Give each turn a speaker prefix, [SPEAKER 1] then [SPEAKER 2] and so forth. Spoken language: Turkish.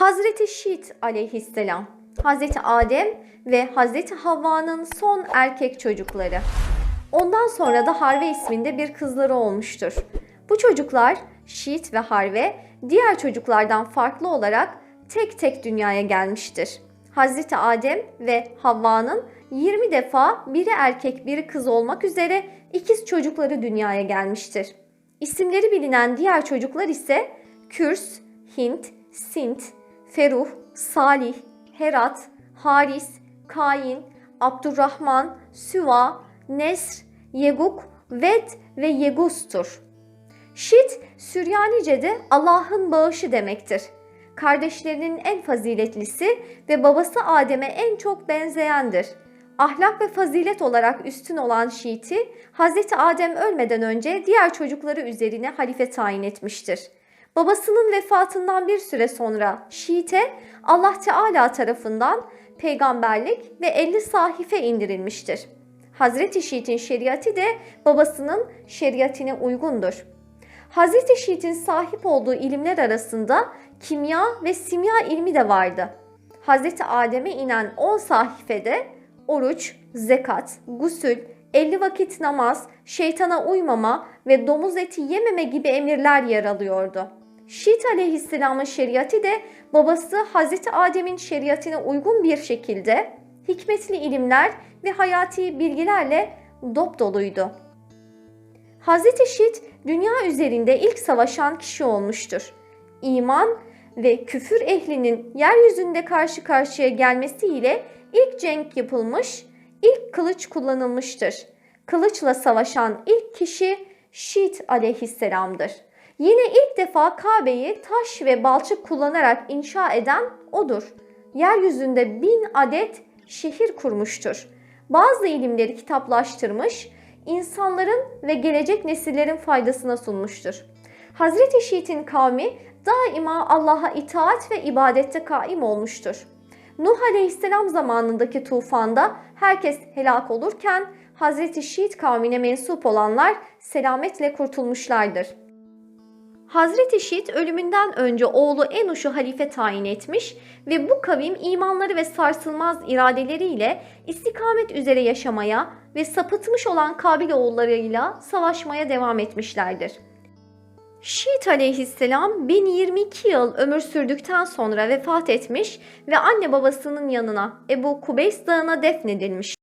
[SPEAKER 1] Hazreti Şit aleyhisselam, Hazreti Adem ve Hazreti Havva'nın son erkek çocukları. Ondan sonra da Harve isminde bir kızları olmuştur. Bu çocuklar Şit ve Harve diğer çocuklardan farklı olarak tek tek dünyaya gelmiştir. Hazreti Adem ve Havva'nın 20 defa biri erkek biri kız olmak üzere ikiz çocukları dünyaya gelmiştir. İsimleri bilinen diğer çocuklar ise Kürs, Hint, Sint, Feruh, Salih, Herat, Haris, Kain, Abdurrahman, Süva, Nesr, Yeguk, Ved ve Yegus'tur. Şit, Süryanice'de Allah'ın bağışı demektir. Kardeşlerinin en faziletlisi ve babası Adem'e en çok benzeyendir. Ahlak ve fazilet olarak üstün olan Şiit'i, Hz. Adem ölmeden önce diğer çocukları üzerine halife tayin etmiştir. Babasının vefatından bir süre sonra Şiit'e Allah Teala tarafından peygamberlik ve 50 sahife indirilmiştir. Hazreti Şiit'in şeriatı de babasının şeriatine uygundur. Hazreti Şiit'in sahip olduğu ilimler arasında kimya ve simya ilmi de vardı. Hazreti Adem'e inen 10 sahifede oruç, zekat, gusül, 50 vakit namaz, şeytana uymama ve domuz eti yememe gibi emirler yer alıyordu. Şiit aleyhisselamın şeriatı de babası Hazreti Adem'in şeriatine uygun bir şekilde hikmetli ilimler ve hayati bilgilerle dop doluydu. Hazreti Şiit dünya üzerinde ilk savaşan kişi olmuştur. İman ve küfür ehlinin yeryüzünde karşı karşıya gelmesiyle ilk cenk yapılmış, ilk kılıç kullanılmıştır. Kılıçla savaşan ilk kişi Şiit aleyhisselamdır. Yine ilk defa Kabe'yi taş ve balçık kullanarak inşa eden odur. Yeryüzünde bin adet şehir kurmuştur. Bazı ilimleri kitaplaştırmış, insanların ve gelecek nesillerin faydasına sunmuştur. Hazreti Şiit'in kavmi daima Allah'a itaat ve ibadette kaim olmuştur. Nuh Aleyhisselam zamanındaki tufanda herkes helak olurken Hazreti Şiit kavmine mensup olanlar selametle kurtulmuşlardır. Hazreti Şiit ölümünden önce oğlu Enuş'u halife tayin etmiş ve bu kavim imanları ve sarsılmaz iradeleriyle istikamet üzere yaşamaya ve sapıtmış olan Kabil oğullarıyla savaşmaya devam etmişlerdir. Şiit aleyhisselam 1022 yıl ömür sürdükten sonra vefat etmiş ve anne babasının yanına Ebu Kubeys Dağı'na defnedilmiş.